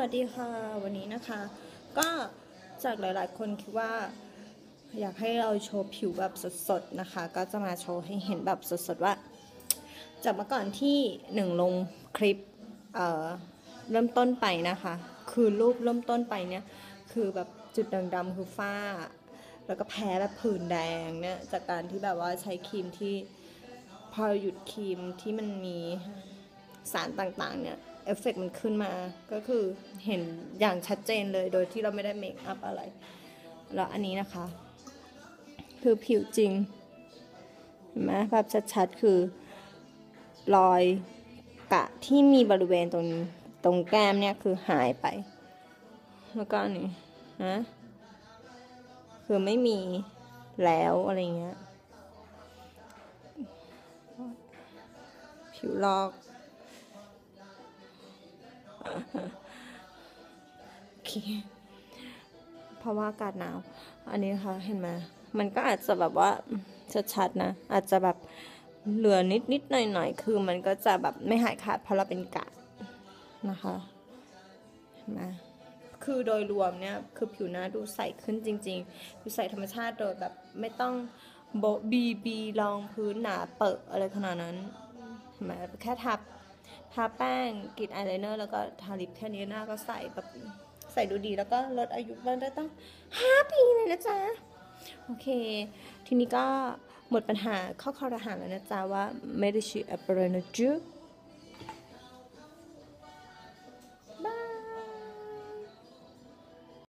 วัสดีค่ะวันนี้นะคะ ก็จากหลายๆ คนคิดว่า อยากให้เราโชว์ผิวแบบสดๆนะคะ ก็จะมาโชว์ให้เห็นแบบสดๆว่าจากเมื่อก่อนที่หนึ่งลงคลิปเเริ่มต้นไปนะคะ คือรูปเริ่มต้นไปเนี่ยคือแบบจุดด่างๆคือฝ้า แล้วก็แพ้แบบผื่นแดงเนี่ยจากการที่แบบว่าใช้ครีมที่พอหยุดครีมที่มันมีสารต่างๆเนี่ย เอฟเฟกต์มันขึ้นมาก็คือเห็นอย่างชัดเจนเลยโดยที่เราไม่ได้เมคอัพอะไร แล้วอันนี้นะคะ คือผิวจริงเห็นไหมภาพชัดๆ คือรอยกะที่มีบริเวณตรงตรงแก้มเนี่ยคือหายไป แล้วก็อันนี่นะคือไม่มีแล้วอะไรเงี้ยผิวลอก โอเคเพราะว่าอากาศหนาว อันนี้นะคะเห็นไหมมันก็อาจจะแบบว่าชัดๆนะ อาจจะแบบเหลือนิดนิดๆหน่อยหน่อยๆคือมันก็จะแบบไม่หายขาดเพราะเราเป็นกะนะคะเห็นไหมคือโดยรวมเนี่ยคือผิวหน้าดูใสขึ้นจริงๆ ดูใสธรรมชาติโดยแบบไม่ต้องโบบีบีรองพื้นหนาเปิดอะไรขนาดนั้นเห็นไหมแค่ทับาแป้งกรีดอายไลเนอร์แล้วก็ทาลิปแค่นี้หน้าก็ใสแบบใส่ดูดีแล้วก็ลดอายุมันได้ตั้งห้าปีเลยนะจ๊ะ โอเค ทีนี้ก็หมดปัญหาข้อคอรหาแล้วนะจ๊ะว่าไม่ได้ชื่อแอปเปิลนะจ๊ะ